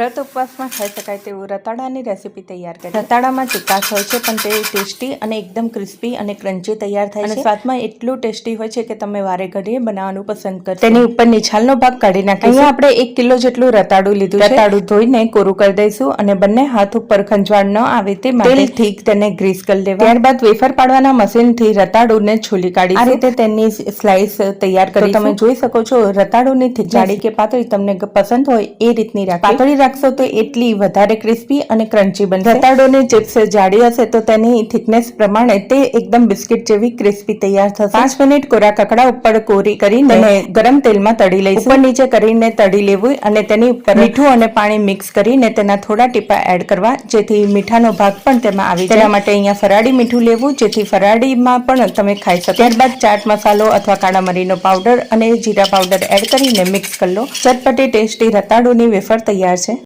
વ્રત ઉપવાસમાં ખાઈ શકાય તેવું રતાડાની રેસીપી તૈયાર કરી. રતાડામાં ચિકાસ હોય છે પણ તે ટેસ્ટી અને એકદમ ક્રિસ્પી અને ક્રન્ચી તૈયાર થાય છે. સ્વાદમાં એટલું ટેસ્ટી હોય છે કે તમે વારે ઘડીએ બનાવવાનું પસંદ કરશો. તેની ઉપર નિછાલનો ભાગ કાઢી નાખીશું. અહીંયા આપણે એક કિલો જેટલું રતાડું લીધું રતાડું ધોઈને કોરું કરી દઈશું અને બંને હાથ ઉપર ખંજવાળ ન આવે તે માટે થી તેને ગ્રીસ કરી લેવા ત્યારબાદ વેફર પાડવાના મશીનથી રતાડુને છોલી કાઢી આ રીતે તેની સ્લાઇસ તૈયાર કરી તમે જોઈ શકો છો રતાડુની જાડી કે પાતળી તમને પસંદ હોય એ રીતની રાખવી પાતળી રાખશો તો એટલી વધારે ક્રિસ્પી અને ક્રન્ચી બનશે. રતાડોની ચિપ્સ જાડી હશે તો તેની થિકનેસ પ્રમાણે તે એકદમ બિસ્કિટ જેવી ક્રિસ્પી તૈયાર થશે. પાંચ મિનિટ કોરા કકડા ઉપર કોરી કરીને ગરમ તેલમાં તળી લઈશું. ઉપર નીચે કરીને તળી લેવું અને તેની ઉપર મીઠું અને પાણી મિક્સ કરીને તેના થોડા ટીપા એડ કરવા જેથી મીઠાનો ભાગ પણ તેમાં આવી તેના માટે અહીંયા ફરાળી મીઠું લેવું જેથી ફરાળીમાં પણ તમે ખાઈ શકો. ત્યારબાદ ચાટ મસાલો અથવા કાળા મરીનો પાવડર અને જીરા પાવડર એડ કરીને મિક્સ કરી લો. ચટપટી ટેસ્ટી રતાળુની વેફર તૈયાર છે.